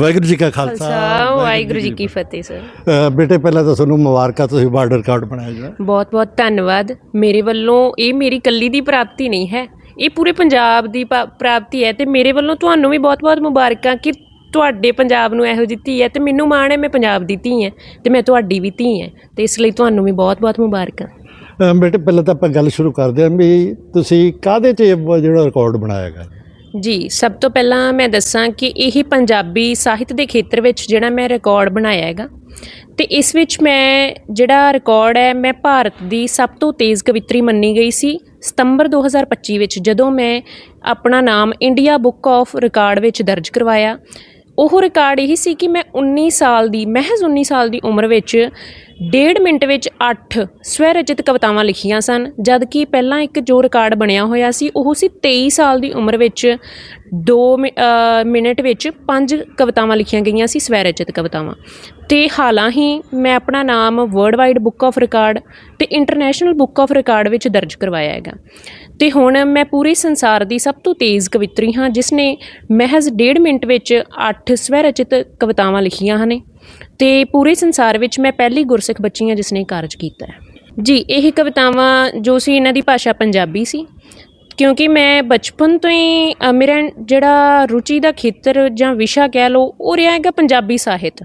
ਵਾਹਿਗੁਰੂ ਜੀ ਕਾ ਖਾਲਸਾ ਵਾਹਿਗੁਰੂ ਜੀ ਕੀ ਫਤਿਹ। ਸਰ। ਅ, ਬੇਟੇ ਪਹਿਲਾਂ ਤਾਂ ਤੁਹਾਨੂੰ ਮੁਬਾਰਕਾਂ ਤੁਸੀਂ ਬਾਰਡਰ ਕਾਰਡ ਬਣਾਇਆ ਜਿਹੜਾ ਬਹੁਤ ਬਹੁਤ ਧੰਨਵਾਦ। ਮੇਰੇ ਵੱਲੋਂ ਇਹ ਮੇਰੀ ਕੱਲੀ ਦੀ ਪ੍ਰਾਪਤੀ ਨਹੀਂ ਹੈ। ਇਹ ਪੂਰੇ ਪੰਜਾਬ ਦੀ ਪਾ- ਪ੍ਰਾਪਤੀ ਹੈ ਤੇ ਮੇਰੇ ਵੱਲੋਂ ਤੁਹਾਨੂੰ ਵੀ ਬਹੁਤ ਬਹੁਤ ਮੁਬਾਰਕਾਂ ਕਿ ਤੁਹਾਡੇ ਪੰਜਾਬ ਨੂੰ ਇਹੋ ਜਿਹੀ ਧੀ ਹੈ ਤੇ ਮੈਨੂੰ ਮਾਣ ਹੈ ਮੈਂ ਪੰਜਾਬ ਦੀ ਧੀ ਹਾਂ ਤੇ ਮੈਂ ਤੁਹਾਡੀ ਵੀ ਧੀ ਹਾਂ ਤੇ ਇਸ ਲਈ ਤੁਹਾਨੂੰ ਵੀ ਬਹੁਤ ਬਹੁਤ ਮੁਬਾਰਕਾਂ। ਅ, ਬੇਟੇ ਪਹਿਲਾਂ ਤਾਂ ਆਪਾਂ ਗੱਲ ਸ਼ੁਰੂ ਕਰਦੇ ਹਾਂ ਵੀ ਤੁਸੀਂ ਕਾਹਦੇ 'ਚ ਇਹ ਜਿਹੜਾ ਰਿਕਾਰਡ ਬਣਾਇਆਗਾ ਜੀ, ਸਭ ਤੋਂ ਪਹਿਲਾਂ ਮੈਂ ਦੱਸਾਂ ਕਿ ਇਹ ਪੰਜਾਬੀ ਸਾਹਿਤ ਦੇ ਖੇਤਰ ਵਿੱਚ ਜਿਹੜਾ ਮੈਂ ਰਿਕਾਰਡ ਬਣਾਇਆ ਹੈਗਾ ਤੇ ਇਸ ਵਿੱਚ ਮੈਂ ਜਿਹੜਾ ਰਿਕਾਰਡ ਹੈ, ਮੈਂ ਭਾਰਤ ਦੀ ਸਭ ਤੋਂ ਤੇਜ਼ ਕਵਿਤਰੀ ਮੰਨੀ ਗਈ ਸੀ ਸਤੰਬਰ 2025 ਵਿੱਚ, ਜਦੋਂ ਮੈਂ ਆਪਣਾ ਨਾਮ ਇੰਡੀਆ ਬੁੱਕ ਆਫ ਰਿਕਾਰਡ ਵਿੱਚ ਦਰਜ ਕਰਵਾਇਆ। ਉਹ ਰਿਕਾਰਡ ਇਹੀ ਸੀ ਕਿ ਮੈਂ 19 ਸਾਲ ਦੀ, ਮਹਿਜ਼ 19 ਸਾਲ ਦੀ ਉਮਰ ਵਿੱਚ ਡੇਢ ਮਿੰਟ ਵਿੱਚ 8 ਸਵੈ ਰਚਿਤ ਕਵਿਤਾਵਾਂ ਲਿਖੀਆਂ ਸਨ ਜਦ ਕਿ ਪਹਿਲਾਂ ਇੱਕ ਜੋ ਰਿਕਾਰਡ ਬਣਿਆ ਹੋਇਆ ਸੀ, ਉਹ ਸੀ 23 ਸਾਲ ਦੀ ਉਮਰ ਵਿੱਚ 2 ਮਿੰਟ ਵਿੱਚ 5 ਕਵਿਤਾਵਾਂ ਲਿਖੀਆਂ ਗਈਆਂ ਸੀ ਸਵੈ ਰਚਿਤ ਕਵਿਤਾਵਾਂ। ਤੇ ਹਾਲਾਂ ਹੀ ਮੈਂ ਆਪਣਾ ਨਾਮ world wide book of record ਤੇ ਇੰਟਰਨੈਸ਼ਨਲ ਬੁੱਕ ਆਫ ਰਿਕਾਰਡ ਵਿੱਚ ਦਰਜ ਕਰਵਾਇਆ ਹੈਗਾ। ਤੇ ਹੁਣ ਮੈਂ ਪੂਰੇ ਸੰਸਾਰ ਦੀ ਸਭ ਤੋਂ ਤੇਜ਼ ਕਵਿਤਰੀ ਹਾਂ, ਜਿਸ ਨੇ ਮਹਿਜ਼ ਡੇਢ ਮਿੰਟ ਵਿੱਚ 8 ਸਵੈ ਰਚਿਤ ਕਵਿਤਾਵਾਂ ਲਿਖੀਆਂ ਹਨ ਤੇ ਪੂਰੇ ਸੰਸਾਰ ਵਿੱਚ ਮੈਂ ਪਹਿਲੀ ਗੁਰਸਿੱਖ ਬੱਚੀ ਹਾਂ ਜਿਸ ਨੇ ਕਾਰਜ ਕੀਤਾ ਹੈ। ਜੀ ਇਹ ਕਵਿਤਾਵਾਂ ਜੋ ਸੀ ਇਹਨਾਂ ਦੀ ਭਾਸ਼ਾ ਪੰਜਾਬੀ ਸੀ। ਕਿਉਂਕਿ ਮੈਂ ਬਚਪਨ ਤੋਂ ਹੀ ਅ, ਮੇਰਾ ਜਿਹੜਾ ਰੁਚੀ ਦਾ ਖੇਤਰ ਜਾਂ ਵਿਸ਼ਾ ਕਹਿ ਲਓ ਉਹ ਰਿਹਾ ਹੈਗਾ ਪੰਜਾਬੀ ਸਾਹਿਤ।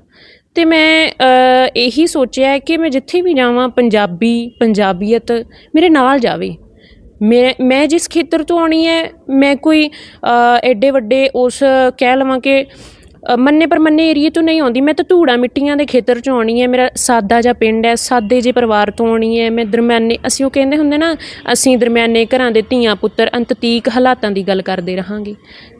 ਤੇ ਮੈਂ ਅ, ਇਹੀ ਸੋਚਿਆ ਹੈ ਕਿ ਮੈਂ ਜਿੱਥੇ ਵੀ ਜਾਵਾਂ ਪੰਜਾਬੀ ਪੰਜਾਬੀਅਤ ਮੇਰੇ ਨਾਲ ਜਾਵੇ। ਮੈਂ ਮੈਂ ਜਿਸ ਖੇਤਰ ਤੋਂ ਆਉਣੀ ਹੈ ਮੈਂ ਕੋਈ ਅ, ਐਡੇ ਵੱਡੇ ਉਸ ਕਹਿ ਲਵਾਂ ਕਿ ਅ, ਮੰਨੇ ਪਰਮੰਨੇ ਏਰੀਏ ਤੋਂ ਨਹੀਂ ਆਉਂਦੀ। ਮੈਂ ਤਾਂ ਧੂੜਾ ਮਿੱਟੀਆਂ ਦੇ ਖੇਤਰ ਚੋਂ ਆਉਣੀ ਹੈ। ਮੇਰਾ ਸਾਦਾ ਜਿਹਾ ਪਿੰਡ ਹੈ ਸਾਦੇ ਜਿਹੇ ਪਰਿਵਾਰ ਤੋਂ ਆਉਣੀ ਹੈ। ਮੈਂ ਦਰਮਿਆਨੇ ਅਸੀਂ ਉਹ ਕਹਿੰਦੇ ਹੁੰਦੇ ਨਾ ਅਸੀਂ ਦਰਮਿਆਨੇ ਘਰਾਂ ਦੇ ਧੀਆਂ ਪੁੱਤਰ ਅੰਤਤੀਕ ਹਾਲਾਤਾਂ ਦੀ ਗੱਲ ਕਰਦੇ ਰਹਾਂਗੇ।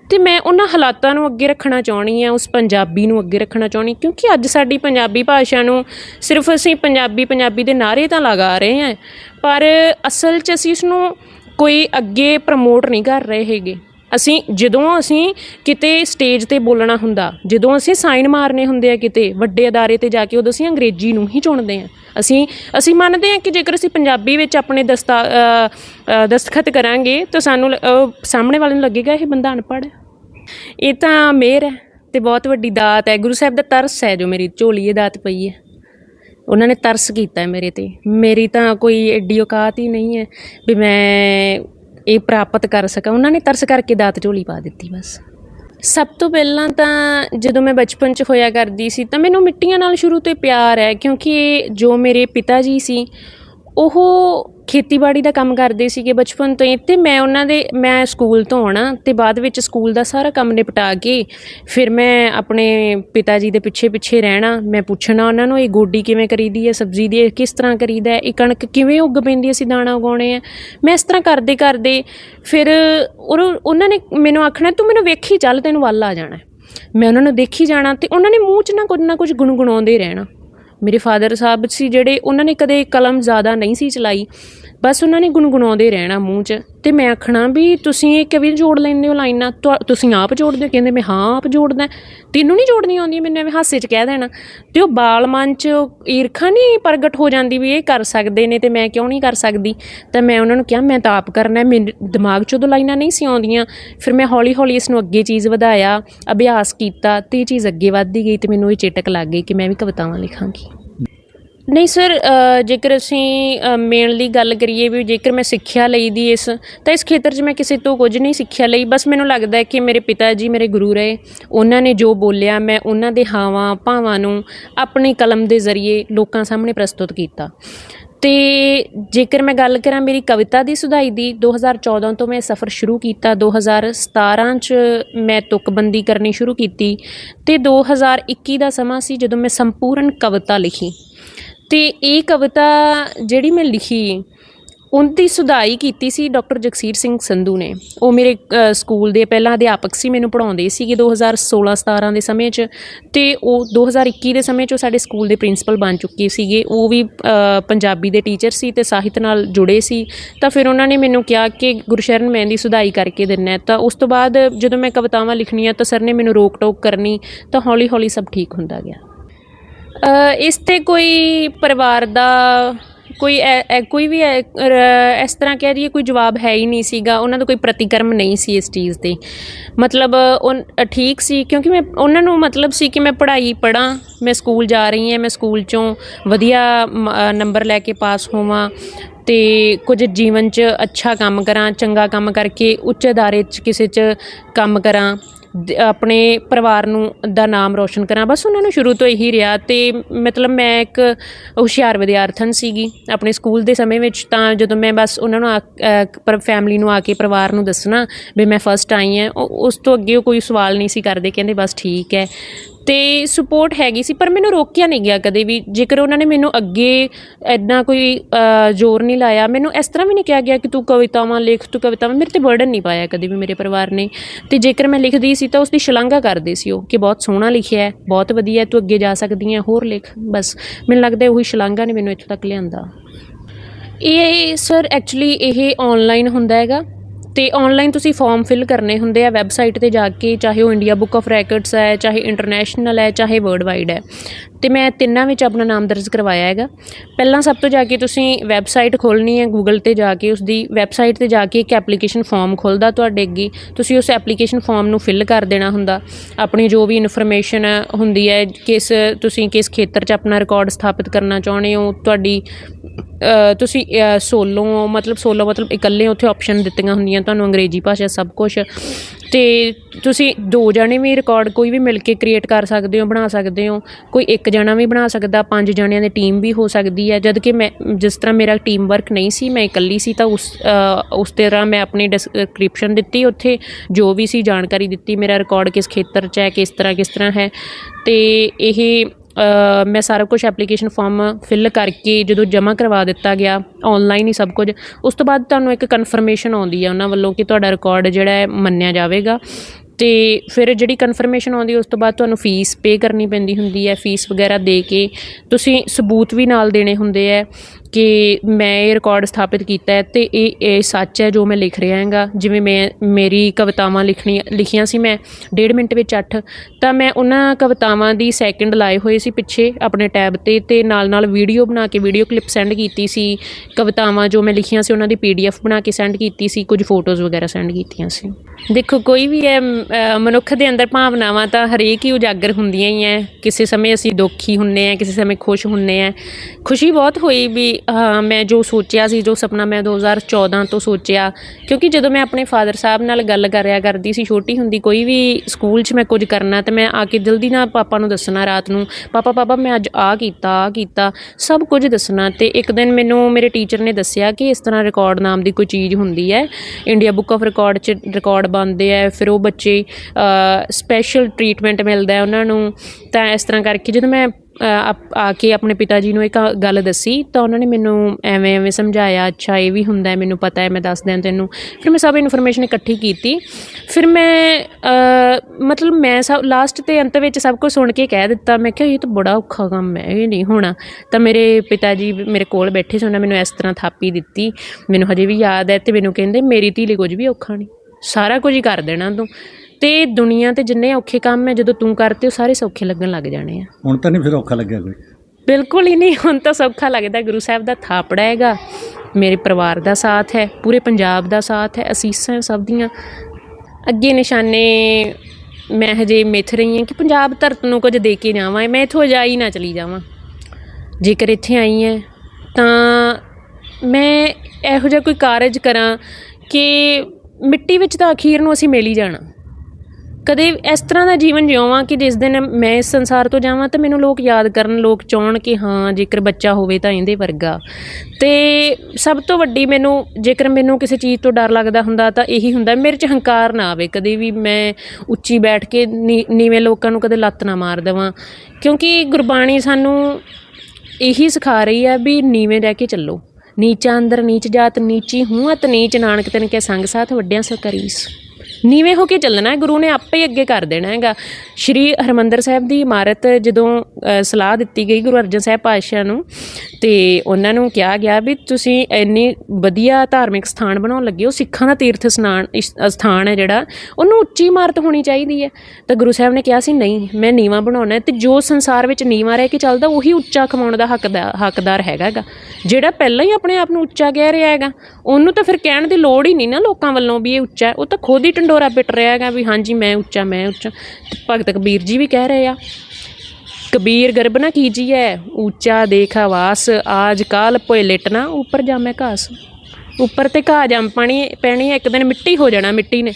ਤੇ ਮੈਂ ਉਹਨਾਂ ਹਾਲਾਤਾਂ ਨੂੰ ਅੱਗੇ ਰੱਖਣਾ ਚਾਹਣੀ ਆ ਉਸ ਪੰਜਾਬੀ ਨੂੰ ਅੱਗੇ ਰੱਖਣਾ ਚਾਹਣੀ ਕਿਉਂਕਿ ਅੱਜ ਸਾਡੀ ਪੰਜਾਬੀ ਭਾਸ਼ਾ ਨੂੰ ਸਿਰਫ ਅਸੀਂ ਪੰਜਾਬੀ ਪੰਜਾਬੀ ਦੇ ਨਾਅਰੇ ਤਾਂ ਲਗਾ ਰਹੇ ਹਾਂ। ਪਰ ਅਸਲ 'ਚ ਅਸੀਂ ਇਸ ਨੂੰ ਕੋਈ ਅੱਗੇ ਪ੍ਰਮੋਟ ਨਹੀਂ ਕਰ ਰਹੇ ਹੈਗੇ। ਅਸੀਂ ਜਦੋਂ ਅਸੀਂ ਕਿਤੇ ਸਟੇਜ ਤੇ ਬੋਲਣਾ ਹੁੰਦਾ, ਜਦੋਂ ਅਸੀਂ ਸਾਈਨ ਮਾਰਨੇ ਹੁੰਦੇ ਆ ਕਿਤੇ, ਵੱਡੇ ਅਦਾਰੇ ਤੇ ਜਾ ਕੇ ਉਦੋਂ ਅਸੀਂ ਅੰਗਰੇਜ਼ੀ ਨੂੰ ਹੀ ਚੁਣਦੇ ਆ ਅਸੀਂ ਅਸੀਂ ਮੰਨਦੇ ਆ ਕਿ ਜੇਕਰ ਅਸੀਂ ਪੰਜਾਬੀ ਵਿੱਚ ਆਪਣੇ ਦਸਤਾ ਦਸਤਖਤ ਕਰਾਂਗੇ, ਤਾਂ ਸਾਨੂੰ ਸਾਹਮਣੇ ਵਾਲੇ ਨੂੰ ਲੱਗੇਗਾ ਇਹ ਬੰਦਾ ਅਨਪੜ੍ਹ ਹੈ। ਇਹ ਤਾਂ ਮਿਹਰ ਹੈ ਤੇ ਬਹੁਤ ਵੱਡੀ ਦਾਤ ਹੈ। ਗੁਰੂ ਸਾਹਿਬ ਦਾ ਤਰਸ ਹੈ ਜੋ ਮੇਰੀ ਝੋਲੀ ਇਹ ਦਾਤ ਪਈ ਹੈ। ਉਹਨਾਂ ਨੇ ਤਰਸ ਕੀਤਾ ਮੇਰੇ ਤੇ। ਮੇਰੀ ਤਾਂ ਕੋਈ ਐਡੀ ਔਕਾਤ ਹੀ ਨਹੀਂ ਹੈ ਵੀ ਮੈਂ ਇਹ ਪ੍ਰਾਪਤ ਕਰ ਸਕਾਂ। ਉਹਨਾਂ ਨੇ ਤਰਸ ਕਰਕੇ ਦਾਤ ਝੋਲੀ ਪਾ ਦਿੱਤੀ ਬਸ। ਸਭ ਤੋਂ ਪਹਿਲਾਂ ਤਾਂ ਜਦੋਂ ਮੈਂ ਬਚਪਨ 'ਚ ਹੋਇਆ ਕਰਦੀ ਸੀ ਤਾਂ ਮੈਨੂੰ ਮਿੱਟੀਆਂ ਨਾਲ ਸ਼ੁਰੂ ਤੋਂ ਪਿਆਰ ਹੈ, ਕਿਉਂਕਿ ਜੋ ਮੇਰੇ ਪਿਤਾ ਜੀ ਸੀ ਉਹ ਖੇਤੀਬਾੜੀ ਦਾ ਕੰਮ ਕਰਦੇ ਸੀਗੇ ਬਚਪਨ ਤੋਂ ਹੀ ਤੇ ਮੈਂ ਉਹਨਾਂ ਦੇ, ਮੈਂ ਸਕੂਲ ਤੋਂ ਆਉਣਾ ਤੇ ਬਾਅਦ ਵਿੱਚ ਸਕੂਲ ਦਾ ਸਾਰਾ ਕੰਮ ਨਿਪਟਾ ਕੇ ਫਿਰ ਮੈਂ ਆਪਣੇ ਪਿਤਾ ਜੀ ਦੇ ਪਿੱਛੇ ਪਿੱਛੇ ਰਹਿਣਾ, ਮੈਂ ਪੁੱਛਣਾ ਉਹਨਾਂ ਨੂੰ ਇਹ ਗੋਡੀ ਕਿਵੇਂ ਕਰੀਦੀ ਹੈ, ਸਬਜ਼ੀ ਦੀ ਕਿਸ ਤਰ੍ਹਾਂ ਕਰੀਦਾ ਹੈ, ਇਹ ਕਣਕ ਕਿਵੇਂ ਉੱਗ ਪੈਂਦੀ ਹੈ, ਅਸੀਂ ਦਾਣਾ ਉਗਾਉਣੇ ਆ। ਮੈਂ ਇਸ ਤਰ੍ਹਾਂ ਕਰਦੇ ਕਰਦੇ ਫਿਰ ਉਹ- ਉਹਨਾਂ ਨੇ ਮੈਨੂੰ ਆਖਣਾ, ਤੂੰ ਮੈਨੂੰ ਵੇਖੀ ਚੱਲ, ਤੈਨੂੰ ਵੱਲ ਆ ਜਾਣਾ ਮੈਂ ਉਹਨਾਂ ਨੂੰ ਦੇਖੀ ਜਾਣਾ ਤੇ ਉਹਨਾਂ ਨੇ ਮੂੰਹ 'ਚ ਨਾ ਕੁਝ ਨਾ ਕੁਝ ਗੁਣਗੁਣਾਉਂਦੇ ਰਹਿਣਾ। ਮੇਰੇ ਫਾਦਰ ਸਾਹਿਬ ਸੀ ਜਿਹੜੇ ਉਹਨਾਂ ਨੇ ਕਦੇ ਕਲਮ ਜ਼ਿਆਦਾ ਨਹੀਂ ਸੀ ਚਲਾਈ। ਬਸ ਉਹਨਾਂ ਨੇ ਗੁਣਗੁਣਾਉਂਦੇ ਰਹਿਣਾ ਮੂੰਹ 'ਚ। ਤੇ ਮੈਂ ਆਖਣਾ ਵੀ ਤੁਸੀਂ ਇਹ ਕਿਵੇਂ ਜੋੜ ਲੈਂਦੇ ਹੋ ਲਾਈਨਾਂ? ਤੁਸੀਂ ਆਪ ਜੋੜਦੇ ਹੋ? ਕਹਿੰਦੇ ਮੈਂ ਹਾਂ ਆਪ ਜੋੜਦਾ। ਤੈਨੂੰ ਨਹੀਂ ਜੋੜਨੀ ਆਉਂਦੀ ਮੈਨੂੰ ਐਵੇਂ ਹਾਸੇ 'ਚ ਕਹਿ ਦੇਣਾ। ਤੇ ਉਹ ਬਾਲ ਮਨ 'ਚ ਈਰਖਾ ਨਹੀਂ ਪ੍ਰਗਟ ਹੋ ਜਾਂਦੀ ਵੀ ਇਹ ਕਰ ਸਕਦੇ ਨੇ ਤੇ ਮੈਂ ਕਿਉਂ ਨਹੀਂ ਕਰ ਸਕਦੀ? ਤਾਂ ਮੈਂ ਉਹਨਾਂ ਨੂੰ ਕਿਹਾ ਮੈਂ ਤਾਂ ਆਪ ਕਰਨਾ ਹੈ, ਮੇਰੇ ਦਿਮਾਗ 'ਚ ਉਦੋਂ ਲਾਈਨਾਂ ਨਹੀਂ ਸੀ ਆਉਂਦੀਆਂ। ਫਿਰ ਮੈਂ ਹੌਲੀ ਹੌਲੀ ਇਸ ਨੂੰ ਅੱਗੇ ਚੀਜ਼ ਵਧਾਇਆ ਅਭਿਆਸ ਕੀਤਾ ਤੇ ਇਹ ਚੀਜ਼ ਅੱਗੇ ਵੱਧਦੀ ਗਈ ਤੇ ਮੈਨੂੰ ਇਹ ਚੇਟਕ ਲੱਗ ਗਈ ਕਿ ਮੈਂ ਵੀ ਕਵਿਤਾਵਾਂ ਲਿਖਾਂਗੀ। ਨਹੀਂ ਸਰ ਜੇਕਰ ਅਸੀਂ ਮੇਨਲੀ ਗੱਲ ਕਰੀਏ ਵੀ ਜੇਕਰ ਮੈਂ ਸਿੱਖਿਆ ਲਈ ਦੀ ਇਸ, ਤਾਂ ਇਸ ਖੇਤਰ 'ਚ ਮੈਂ ਕਿਸੇ ਤੋਂ ਕੁਝ ਨਹੀਂ ਸਿੱਖਿਆ ਲਈ। ਬਸ ਮੈਨੂੰ ਲੱਗਦਾ ਹੈ ਕਿ ਮੇਰੇ ਪਿਤਾ ਜੀ ਮੇਰੇ ਗੁਰੂ ਰਹੇ। ਉਹਨਾਂ ਨੇ ਜੋ ਬੋਲਿਆ, ਮੈਂ ਉਹਨਾਂ ਦੇ ਹਾਵਾਂ, ਭਾਵਾਂ ਨੂੰ ਆਪਣੀ ਕਲਮ ਦੇ ਜ਼ਰੀਏ ਲੋਕਾਂ ਸਾਹਮਣੇ ਪ੍ਰਸਤੁਤ ਕੀਤਾ। ਤੇ ਜੇਕਰ ਮੈਂ ਗੱਲ ਕਰਾਂ ਮੇਰੀ ਕਵਿਤਾ ਦੀ ਸੁਧਾਈ ਦੀ 2014 ਤੋਂ ਮੈਂ ਸਫ਼ਰ ਸ਼ੁਰੂ ਕੀਤਾ। 2017 ਚ ਮੈਂ ਤੁਕਬੰਦੀ ਕਰਨੀ ਸ਼ੁਰੂ ਕੀਤੀ ਤੇ 2021 ਦਾ ਸਮਾਂ ਸੀ ਜਦੋਂ ਮੈਂ ਸੰਪੂਰਨ ਕਵਿਤਾ ਲਿਖੀ। ਤੇ ਇਹ ਕਵਿਤਾ ਜਿਹੜੀ ਮੈਂ ਲਿਖੀ, ਉਹਦੀ ਸੁਧਾਈ ਕੀਤੀ ਸੀ ਡਾਕਟਰ ਜਗਸੀਰ ਸਿੰਘ ਸੰਧੂ ਨੇ। ਉਹ ਮੇਰੇ ਸਕੂਲ ਦੇ ਪਹਿਲਾਂ ਅਧਿਆਪਕ ਸੀ, ਮੈਨੂੰ ਪੜ੍ਹਾਉਂਦੇ ਸੀਗੇ 2016-17 ਦੇ ਸਮੇਂ 'ਚ ਤੇ ਉਹ 2021 ਦੇ ਸਮੇਂ 'ਚ ਉਹ ਸਾਡੇ ਸਕੂਲ ਦੇ ਪ੍ਰਿੰਸੀਪਲ ਬਣ ਚੁੱਕੇ ਸੀਗੇ। ਉਹ ਵੀ ਪੰਜਾਬੀ ਦੇ ਟੀਚਰ ਸੀ ਤੇ ਸਾਹਿਤ ਨਾਲ ਜੁੜੇ ਸੀ। ਤਾਂ ਫਿਰ ਉਹਨਾਂ ਨੇ ਮੈਨੂੰ ਕਿਹਾ ਕਿ ਗੁਰਸ਼ਰਨ, ਮੈਂ ਦੀ ਸੁਧਾਈ ਕਰਕੇ ਦਿੰਨਾ। ਤਾਂ ਉਸ ਤੋਂ ਬਾਅਦ ਜਦੋਂ ਮੈਂ ਕਵਿਤਾਵਾਂ ਲਿਖਣੀਆਂ ਤਾਂ ਸਰ ਨੇ ਮੈਨੂੰ ਰੋਕ ਟੋਕ ਕਰਨੀ ਤਾਂ ਹੌਲੀ ਹੌਲੀ ਸਭ ਠੀਕ ਹੁੰਦਾ ਗਿਆ। ਇਸ ਤੇ ਕੋਈ ਪਰਿਵਾਰ ਦਾ ਕੋਈ ਐ- ਕੋਈ ਵੀ ਐ- ਇਸ ਤਰ੍ਹਾਂ ਕਹਿ ਦਈਏ ਕੋਈ ਜਵਾਬ ਹੈ ਹੀ ਨਹੀਂ ਸੀਗਾ, ਉਹਨਾਂ ਦਾ ਕੋਈ ਪ੍ਰਤੀਕਰਮ ਨਹੀਂ ਸੀ ਇਸ ਚੀਜ਼ ਤੇ। ਮਤਲਬ ਉਹ ਠੀਕ ਸੀ, ਕਿਉਂਕਿ ਮੈਂ ਉਹਨਾਂ ਨੂੰ ਮਤਲਬ ਸੀ ਕਿ ਮੈਂ ਪੜ੍ਹਾਈ ਪੜਾਂ ਮੈਂ ਸਕੂਲ ਜਾ ਰਹੀ ਹਾਂ, ਮੈਂ ਸਕੂਲ ਚੋਂ ਵਧੀਆ ਮ- ਨੰਬਰ ਲੈ ਕੇ ਪਾਸ ਹੋਵਾਂ ਤੇ ਕੁਝ ਜੀਵਨ 'ਚ ਅੱਛਾ ਕੰਮ ਕਰਾਂ, ਚੰਗਾ ਕੰਮ ਕਰਕੇ ਉੱਚ ਅਦਾਰੇ 'ਚ ਕਿਸੇ 'ਚ ਕੰਮ ਕਰਾਂ। ਦ- ਆਪਣੇ ਪਰਿਵਾਰ ਨੂੰ ਦਾ ਨਾਮ ਰੋਸ਼ਨ ਕਰਾਂ। ਬਸ ਉਹਨਾਂ ਨੂੰ ਸ਼ੁਰੂ ਤੋਂ ਇਹੀ ਰਿਹਾ ਤੇ ਮਤਲਬ ਮੈਂ ਇੱਕ ਹੁਸ਼ਿਆਰ ਵਿਦਿਆਰਥਣ ਸੀਗੀ ਆਪਣੇ ਸਕੂਲ ਦੇ ਸਮੇਂ ਵਿੱਚ। ਤਾਂ ਜਦੋਂ ਮੈਂ ਬਸ ਉਹਨਾਂ ਨੂੰ ਆ- ਅ, ਪਰ ਫੈਮਿਲੀ ਨੂੰ ਆ ਕੇ ਪਰਿਵਾਰ ਨੂੰ ਦੱਸਣਾ ਵੀ ਮੈਂ ਫਸਟ ਆਈ ਹਾਂ ਉਹ- ਉਸ ਤੋਂ ਅੱਗੇ ਉਹ ਕੋਈ ਸਵਾਲ ਨਹੀਂ ਸੀ ਕਰਦੇ ਕਹਿੰਦੇ ਬਸ ਠੀਕ ਹੈ। ਤੇ ਸਪੋਰਟ ਹੈਗੀ ਸੀ, ਪਰ ਮੈਨੂੰ ਰੋਕਿਆ ਨਹੀਂ ਗਿਆ ਕਦੇ ਵੀ। ਜੇਕਰ ਉਹਨਾਂ ਨੇ ਮੈਨੂੰ ਅੱਗੇ ਐਦਾਂ ਕੋਈ ਜ਼ੋਰ ਨਹੀਂ ਲਾਇਆ, ਮੈਨੂੰ ਇਸ ਤਰ੍ਹਾਂ ਵੀ ਨਹੀਂ ਕਿਹਾ ਗਿਆ ਕਿ ਤੂੰ ਕਵਿਤਾਵਾਂ ਲਿਖ, ਤੂੰ ਕਵਿਤਾਵਾਂ, ਮੇਰੇ ਤੇ ਬਰਡਨ ਨਹੀਂ ਪਾਇਆ ਕਦੇ ਵੀ ਮੇਰੇ ਪਰਿਵਾਰ ਨੇ। ਤੇ ਜੇਕਰ ਮੈਂ ਲਿਖਦੀ ਸੀ ਤਾਂ ਉਸ ਦੀ ਸ਼ਲਾਘਾ ਕਰਦੇ ਸੀ ਉਹ ਕਿ ਬਹੁਤ ਸੋਹਣਾ ਲਿਖਿਆ ਹੈ, ਬਹੁਤ ਵਧੀਆ ਤੂੰ ਅੱਗੇ ਜਾ ਸਕਦੀ ਹੈ, ਹੋਰ ਲਿਖ, ਬਸ। ਮੈਨੂੰ ਲੱਗਦਾ ਉਹੀ ਸ਼ਲਾਘਾ ਨੇ ਮੈਨੂੰ ਇੱਥੋਂ ਤੱਕ ਲਿਆਂਦਾ। ਇਹ, ਸਰ ਐਕਚੁਅਲੀ ਇਹ ਆਨਲਾਈਨ ਹੁੰਦਾ ਹੈਗਾ। ਤੇ ਆਨਲਾਈਨ ਤੁਸੀਂ ਫਾਰਮ ਫਿਲ ਕਰਨੇ ਹੁੰਦੇ ਆ ਵੈਬਸਾਈਟ ਤੇ ਜਾ ਕੇ, ਚਾਹੇ ਉਹ ਇੰਡੀਆ ਬੁੱਕ ਆਫ ਰੈਕੋਰਡਸ ਹੈ, ਚਾਹੇ ਇੰਟਰਨੈਸ਼ਨਲ ਹੈ, ਚਾਹੇ ਵਰਲਡ ਵਾਈਡ ਹੈ। ਅਤੇ ਮੈਂ ਤਿੰਨਾਂ ਵਿੱਚ ਆਪਣਾ ਨਾਮ ਦਰਜ ਕਰਵਾਇਆ ਹੈਗਾ। ਪਹਿਲਾਂ ਸਭ ਤੋਂ ਜਾ ਕੇ ਤੁਸੀਂ ਵੈਬਸਾਈਟ ਖੋਲਣੀ ਹੈ ਗੂਗਲ ਤੇ ਜਾ ਕੇ, ਉਸਦੀ ਵੈਬਸਾਈਟ ਤੇ ਜਾ ਕੇ ਇੱਕ ਐਪਲੀਕੇਸ਼ਨ ਫਾਰਮ ਖੁੱਲਦਾ ਤੁਹਾਡੇ ਅੱਗੇ। ਤੁਸੀਂ ਉਸ ਐਪਲੀਕੇਸ਼ਨ ਫਾਰਮ ਨੂੰ ਫਿਲ ਕਰ ਦੇਣਾ ਹੁੰਦਾ। ਆਪਣੀ ਜੋ ਵੀ ਇਨਫੋਰਮੇਸ਼ਨ ਹੁੰਦੀ ਹੈ, ਕਿਸ ਤੁਸੀਂ ਕਿਸ ਖੇਤਰ 'ਚ ਆਪਣਾ ਰਿਕਾਰਡ ਸਥਾਪਿਤ ਕਰਨਾ ਚਾਹੁੰਦੇ ਹੋ, ਤੁਹਾਡੀ ਤੁਸੀਂ ਸੋਲੋ, ਮਤਲਬ ਸੋਲੋ ਮਤਲਬ ਇਕੱਲੇ ਉੱਥੇ ਆਪਸ਼ਨ ਦਿੱਤੀਆਂ ਹੁੰਦੀਆਂ, ਤੁਹਾਨੂੰ ਅੰਗਰੇਜ਼ੀ ਭਾਸ਼ਾ ਸਭ ਕੁਝ ਤੇ ਤੁਸੀਂ ਦੋ ਜਣੇ ਵੀ ਰਿਕਾਰਡ ਕੋਈ ਵੀ ਮਿਲ ਕੇ ਕ੍ਰੀਏਟ ਕਰ ਸਕਦੇ ਹੋ, ਬਣਾ ਸਕਦੇ ਹੋ। ਕੋਈ ਇੱਕ ਜਣਾ ਵੀ ਬਣਾ ਸਕਦਾ, ਪੰਜ ਜਣਿਆਂ ਦੀ ਟੀਮ ਵੀ ਹੋ ਸਕਦੀ ਹੈ। ਜਦ ਕਿ ਮੈਂ, ਜਿਸ ਤਰ੍ਹਾਂ ਮੇਰਾ ਟੀਮ ਵਰਕ ਨਹੀਂ ਸੀ, ਮੈਂ ਇਕੱਲੀ ਸੀ ਤਾਂ ਉਸ ਉਸ ਤਰ੍ਹਾਂ ਮੈਂ ਆਪਣੀ ਡਿਸਕ੍ਰਿਪਸ਼ਨ ਦਿੱਤੀ, ਉੱਥੇ ਜੋ ਵੀ ਸੀ ਜਾਣਕਾਰੀ ਦਿੱਤੀ, ਮੇਰਾ ਰਿਕਾਰਡ ਕਿਸ ਖੇਤਰ 'ਚ ਹੈ, ਕਿਸ ਤਰ੍ਹਾਂ ਕਿਸ ਤਰ੍ਹਾਂ ਹੈ। ਤੇ ਇਹ ਮੈਂ ਸਾਰਾ ਕੁਝ ਐਪਲੀਕੇਸ਼ਨ ਫਾਰਮ ਫਿਲ ਕਰਕੇ ਜਦੋਂ ਜਮ੍ਹਾਂ ਕਰਵਾ ਦਿੱਤਾ ਗਿਆ ਆਨਲਾਈਨ ਹੀ ਸਭ ਕੁਝ, ਉਸ ਤੋਂ ਬਾਅਦ ਤੁਹਾਨੂੰ ਇੱਕ ਕਨਫਰਮੇਸ਼ਨ ਆਉਂਦੀ ਹੈ ਉਹਨਾਂ ਵੱਲੋਂ ਕਿ ਤੁਹਾਡਾ ਰਿਕਾਰਡ ਜਿਹੜਾ ਹੈ ਮੰਨਿਆ ਜਾਵੇਗਾ। ਤੇ ਫਿਰ ਜਿਹੜੀ ਕਨਫਰਮੇਸ਼ਨ ਆਉਂਦੀ, ਉਸ ਤੋਂ ਬਾਅਦ ਤੁਹਾਨੂੰ ਫੀਸ ਪੇ ਕਰਨੀ ਪੈਂਦੀ ਹੁੰਦੀ ਹੈ ਫੀਸ ਵਗੈਰਾ ਦੇ ਕੇ। ਤੁਸੀਂ ਸਬੂਤ ਵੀ ਨਾਲ ਦੇਣੇ ਹੁੰਦੇ ਹੈ। ਕਿ ਮੈਂ ਇਹ ਰਿਕਾਰਡ ਸਥਾਪਿਤ ਕੀਤਾ ਹੈ ਤੇ ਇਹ ਇਹ ਸੱਚ ਹੈ ਜੋ ਮੈਂ ਲਿਖ ਰਿਹਾ ਹਾਂਗਾ। ਜਿਵੇਂ ਮੈਂ, ਮੇਰੀ ਕਵਿਤਾਵਾਂ ਲਿਖਣੀ, ਲਿਖੀਆਂ ਸੀ ਮੈਂ ਡੇਢ ਮਿੰਟ ਵਿੱਚ 8 ਤਾਂ ਮੈਂ ਉਹਨਾਂ ਕਵਿਤਾਵਾਂ ਦੀ ਸੈਕਿੰਡ ਲਾਏ ਹੋਏ ਸੀ ਪਿੱਛੇ ਆਪਣੇ ਟੈਬ ਤੇ ਤੇ ਨਾਲ ਨਾਲ ਵੀਡੀਓ ਬਣਾ ਕੇ, ਵੀਡੀਓ ਕਲਿੱਪ ਸੈਂਡ ਕੀਤੀ ਸੀ। ਕਵਿਤਾਵਾਂ ਜੋ ਮੈਂ ਲਿਖੀਆਂ ਸੀ ਉਹਨਾਂ ਦੀ ਪੀਡੀਐਫ ਬਣਾ ਕੇ ਸੈਂਡ ਕੀਤੀ ਸੀ, ਕੁਝ ਫੋਟੋਜ਼ ਵਗੈਰਾ ਸੈਂਡ ਕੀਤੀਆਂ ਸੀ। ਦੇਖੋ, ਕੋਈ ਵੀ ਹੈ ਮਨੁੱਖ ਦੇ ਅੰਦਰ ਭਾਵਨਾਵਾਂ ਤਾਂ ਹਰੇਕ ਹੀ ਉਜਾਗਰ ਹੁੰਦੀਆਂ ਹੀ ਹੈ। ਕਿਸੇ ਸਮੇਂ ਅਸੀਂ ਦੁਖੀ ਹੁੰਨੇ ਆ ਕਿਸੇ ਸਮੇਂ ਖੁਸ਼ ਹੁੰਨੇ ਆ ਖੁਸ਼ੀ ਬਹੁਤ ਹੋਈ ਵੀ ਮੈਂ ਜੋ ਸੋਚਿਆ ਸੀ, ਜੋ ਸੁਪਨਾ ਮੈਂ 2014 ਤੋਂ ਸੋਚਿਆ, ਕਿਉਂਕਿ ਜਦੋਂ ਮੈਂ ਆਪਣੇ ਫਾਦਰ ਸਾਹਿਬ ਨਾਲ ਗੱਲ ਕਰਿਆ ਕਰਦੀ ਸੀ, ਛੋਟੀ ਹੁੰਦੀ ਕੋਈ ਵੀ ਸਕੂਲ 'ਚ ਮੈਂ ਕੁਝ ਕਰਨਾ, ਤੇ ਮੈਂ ਆ ਕੇ ਜਲਦੀ ਨਾਲ ਪਾਪਾ ਨੂੰ ਦੱਸਣਾ ਰਾਤ ਨੂੰ, ਪਾਪਾ ਪਾਪਾ, ਮੈਂ ਅੱਜ ਆ ਕੀਤਾ ਆ ਕੀਤਾ। ਸਭ ਕੁਝ ਦੱਸਣਾ, ਤੇ ਇੱਕ ਦਿਨ ਮੈਨੂੰ ਮੇਰੇ ਟੀਚਰ ਨੇ ਦੱਸਿਆ ਕਿ ਇਸ ਤਰ੍ਹਾਂ ਰਿਕਾਰਡ ਨਾਮ ਦੀ ਕੋਈ ਚੀਜ਼ ਹੁੰਦੀ ਹੈ ਇੰਡੀਆ ਬੁੱਕ ਆਫ ਰਿਕਾਰਡ 'ਚ ਰਿਕਾਰਡ ਬਣਦੇ ਆ ਫਿਰ ਉਹ ਬੱਚੇ ਸਪੈਸ਼ਲ ਟਰੀਟਮੈਂਟ ਮਿਲਦਾ ਉਹਨਾਂ ਨੂੰ, ਤਾਂ ਇਸ ਤਰ੍ਹਾਂ ਕਰਕੇ ਜਦੋਂ ਮੈਂ ਆ ਕੇ ਆਪਣੇ ਪਿਤਾ ਜੀ ਨੂੰ ਇੱਕ ਗੱਲ ਦੱਸੀ, ਤਾਂ ਉਹਨਾਂ ਨੇ ਮੈਨੂੰ ਐਵੇਂ ਐਵੇਂ ਸਮਝਾਇਆ, ਅੱਛਾ ਇਹ ਵੀ ਹੁੰਦਾ ਮੈਨੂੰ ਪਤਾ ਹੈ, ਮੈਂ ਦੱਸ ਦਿਆਂ ਤੈਨੂੰ। ਫਿਰ ਮੈਂ ਸਭ ਇਨਫੋਰਮੇਸ਼ਨ ਇਕੱਠੀ ਕੀਤੀ। ਫਿਰ ਮੈਂ ਮਤਲਬ ਮੈਂ ਸਭ ਲਾਸਟ ਤੇ ਅੰਤ ਵਿੱਚ ਸਭ ਕੁਝ ਸੁਣ ਕੇ ਕਹਿ ਦਿੱਤਾ, ਮੈਂ ਕਿਹਾ ਇਹ ਤਾਂ ਬੜਾ ਔਖਾ ਕੰਮ ਹੈ, ਇਹ ਨਹੀਂ ਹੋਣਾ। ਤਾਂ ਮੇਰੇ ਪਿਤਾ ਜੀ ਮੇਰੇ ਕੋਲ ਬੈਠੇ ਸੀ, ਉਹਨਾਂ ਮੈਨੂੰ ਇਸ ਤਰ੍ਹਾਂ ਥਾਪੀ ਦਿੱਤੀ। ਮੈਨੂੰ ਹਜੇ ਵੀ ਯਾਦ ਹੈ ਤੇ ਮੈਨੂੰ ਕਹਿੰਦੇ, ਮੇਰੀ ਧੀ ਲਈ ਕੁਝ ਵੀ ਔਖਾ ਨਹੀਂ। ਸਾਰਾ ਕੁਝ ਹੀ ਕਰ ਦੇਣਾ ਤੂੰ। ਤੇ ਦੁਨੀਆ ਤੇ ਜਿੰਨੇ ਔਖੇ ਕੰਮ ਹੈ ਜਦੋਂ ਤੂੰ ਕਰਤੇ ਉਹ ਸਾਰੇ ਸੌਖੇ ਲੱਗਣ ਲੱਗ ਜਾਣੇ ਆ। ਹੁਣ ਤਾਂ ਨਹੀਂ ਫਿਰ ਔਖਾ ਲੱਗਿਆ ਕੋਈ? ਬਿਲਕੁਲ ਹੀ ਨਹੀਂ ਹੁਣ ਤਾਂ ਸੌਖਾ ਲੱਗਦਾ। ਗੁਰੂ ਸਾਹਿਬ ਦਾ ਥਾਪੜਾ ਹੈਗਾ ਮੇਰੇ ਪਰਿਵਾਰ ਦਾ ਸਾਥ ਹੈ ਪੂਰੇ ਪੰਜਾਬ ਦਾ ਸਾਥ ਹੈ ਅਸੀਸਾਂ ਸਭ ਦੀਆਂ। ਅੱਗੇ ਨਿਸ਼ਾਨੇ ਮੈਂ ਹਜੇ ਮਿੱਥ ਰਹੀ ਹਾਂ ਕਿ ਪੰਜਾਬ ਧਰਤ ਨੂੰ ਕੁਝ ਦੇ ਕੇ ਜਾਵਾਂ ਮੈਂ ਇੱਥੋਂ ਹੀ ਨਾ ਚਲੀ ਜਾਵਾਂ। ਜੇਕਰ ਇੱਥੇ ਆਈ ਹੈ ਤਾਂ ਮੈਂ ਇਹੋ ਜਿਹਾ ਕੋਈ ਕਾਰਜ ਕਰਾਂ ਕਿ ਮਿੱਟੀ ਵਿੱਚ ਤਾਂ ਅਖੀਰ ਨੂੰ ਅਸੀਂ ਮਿਲ ਹੀ ਜਾਣਾ। ਕਦੇ ਇਸ ਤਰ੍ਹਾਂ ਦਾ ਜੀਵਨ ਜਿਉਵਾਂ ਕਿ ਜਿਸ ਦਿਨ ਮੈਂ ਇਸ ਸੰਸਾਰ ਤੋਂ ਜਾਵਾਂ ਤਾਂ ਮੈਨੂੰ ਲੋਕ ਯਾਦ ਕਰਨ, ਲੋਕ ਚਾਹਣ ਕਿ ਹਾਂ, ਜੇਕਰ ਬੱਚਾ ਹੋਵੇ ਤਾਂ ਇਹਦੇ ਵਰਗਾ। ਤੇ ਸਭ ਤੋਂ ਵੱਡੀ ਮੈਨੂੰ, ਜੇਕਰ ਮੈਨੂੰ ਕਿਸੇ ਚੀਜ਼ ਤੋਂ ਡਰ ਲੱਗਦਾ ਹੁੰਦਾ ਤਾਂ ਇਹੀ ਹੁੰਦਾ, ਮੇਰੇ 'ਚ ਹੰਕਾਰ ਨਾ ਆਵੇ। ਕਦੇ ਵੀ ਮੈਂ ਉੱਚੀ ਬੈਠ ਕੇ ਨੀ- ਨੀਵੇਂ ਲੋਕਾਂ ਨੂੰ ਕਦੇ ਲੱਤ ਨਾ ਮਾਰ ਦੇਵਾਂ। ਕਿਉਂਕਿ ਗੁਰਬਾਣੀ ਸਾਨੂੰ ਇਹੀ ਸਿਖਾ ਰਹੀ ਹੈ ਵੀ ਨੀਵੇਂ ਰਹਿ ਕੇ ਚੱਲੋ। ਨੀਚਾ ਅੰਦਰ ਨੀਚ ਜਾਤ, ਨੀਚੀ ਹੂੰ ਅਤ ਨੀਚ, ਨਾਨਕ ਤਨ ਕੇ ਸੰਗ ਸਾਥ, ਵੱਡਿਆਂ ਸੋ ਕਰੀਸ। ਨੀਵੇਂ ਹੋ ਕੇ ਚੱਲਣਾ ਹੈ, ਗੁਰੂ ਨੇ ਆਪੇ ਹੀ ਅੱਗੇ ਕਰ ਦੇਣਾ ਹੈਗਾ। ਸ਼੍ਰੀ ਹਰਮੰਦਰ ਸਾਹਿਬ ਦੀ ਇਮਾਰਤ ਜਦੋਂ ਸਲਾਹ ਦਿੱਤੀ ਗਈ ਗੁਰੂ ਅਰਜਨ ਸਾਹਿਬ ਪਾਤਸ਼ਾਹ ਨੂੰ, ਤੇ ਉਹਨਾਂ ਨੂੰ ਕਿਹਾ ਗਿਆ ਵੀ ਤੁਸੀਂ ਇੰਨੀ ਵਧੀਆ ਧਾਰਮਿਕ ਸਥਾਨ ਬਣਾਉਣ ਲੱਗੇ ਹੋ, ਸਿੱਖਾਂ ਦਾ ਤੀਰਥ ਸਨਾਨ, ਇਸ- ਸਥਾਨ ਹੈ ਜਿਹੜਾ, ਉਹਨੂੰ ਉੱਚੀ ਇਮਾਰਤ ਹੋਣੀ ਚਾਹੀਦੀ ਹੈ। ਤਾਂ ਗੁਰੂ ਸਾਹਿਬ ਨੇ ਕਿਹਾ ਸੀ, ਨਹੀਂ, ਮੈਂ ਨੀਵਾਂ ਬਣਾਉਣਾ ਹੈ। ਤੇ ਜੋ ਸੰਸਾਰ ਵਿੱਚ ਨੀਵਾਂ ਰਹਿ ਕੇ ਚੱਲਦਾ, ਉਹੀ ਉੱਚਾ ਕਮਾਉਣ ਦਾ ਹੱਕਦਾਰ ਹੱਕਦਾਰ ਹੈਗਾ ਗਾ ਜਿਹੜਾ ਪਹਿਲਾਂ ਹੀ ਆਪਣੇ ਆਪ ਨੂੰ ਉੱਚਾ ਕਹਿ ਰਿਹਾ ਹੈਗਾ, ਉਹਨੂੰ ਤਾਂ ਫਿਰ ਕਹਿਣ ਦੀ ਲੋੜ ਹੀ ਨਹੀਂ ਨਾ ਲੋਕਾਂ ਵੱਲੋਂ ਵੀ ਇਹ ਉੱਚਾ ਹੈ। ਉਹ ਤਾਂ ਖੁਦ ਹੀ ਟੰਡੋਰਾ ਪਿੱਟ ਰਿਹਾ ਹੈਗਾ ਵੀ ਹਾਂਜੀ ਮੈਂ ਉੱਚਾ ਮੈਂ ਉੱਚਾ। ਭਗਤ ਕਬੀਰ ਜੀ ਵੀ ਕਹਿ ਰਹੇ ਆ ਕਬੀਰ ਗਰਭ ਨਾ ਕੀਜੀਐ ਉੱਚਾ ਦੇਖ ਆਵਾਸ ਆਜ ਕਾਲ ਪੋਏ ਲੇਟਣਾ ਉੱਪਰ ਜਾਮੈ ਘਾਸ। ਉੱਪਰ ਤੇ ਘਾਹ ਜੰਮ ਪਾਣੀ ਪੈਣੀ ਹੈ, ਇੱਕ ਦਿਨ ਮਿੱਟੀ ਹੋ ਜਾਣਾ ਮਿੱਟੀ ਨੇ।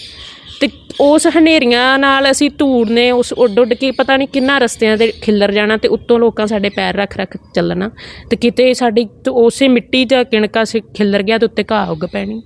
ਤੇ ਉਸ ਹਨੇਰੀਆਂ ਨਾਲ ਅਸੀਂ ਧੂੜ ਨੇ ਉਸ ਉੱਡ ਉੱਡ ਕੇ ਪਤਾ ਨਹੀਂ ਕਿੰਨਾ ਰਸਤਿਆਂ ਤੇ ਖਿੱਲਰ ਜਾਣਾ ਤੇ ਉੱਤੋਂ ਲੋਕਾਂ ਸਾਡੇ ਪੈਰ ਰੱਖ ਰੱਖ ਚੱਲਣਾ। ਤੇ ਕਿਤੇ ਸਾਡੀ ਉਸੇ ਮਿੱਟੀ ਦਾ ਕਿਣਕਾ ਸੇ ਖਿੱਲਰ ਗਿਆ ਤੇ ਉੱਤੇ ਘਾਹ ਉੱਗ ਪੈਣੀ।